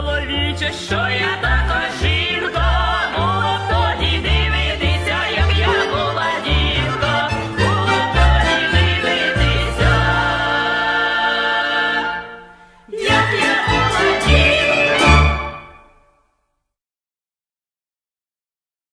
чоловіче, що я так.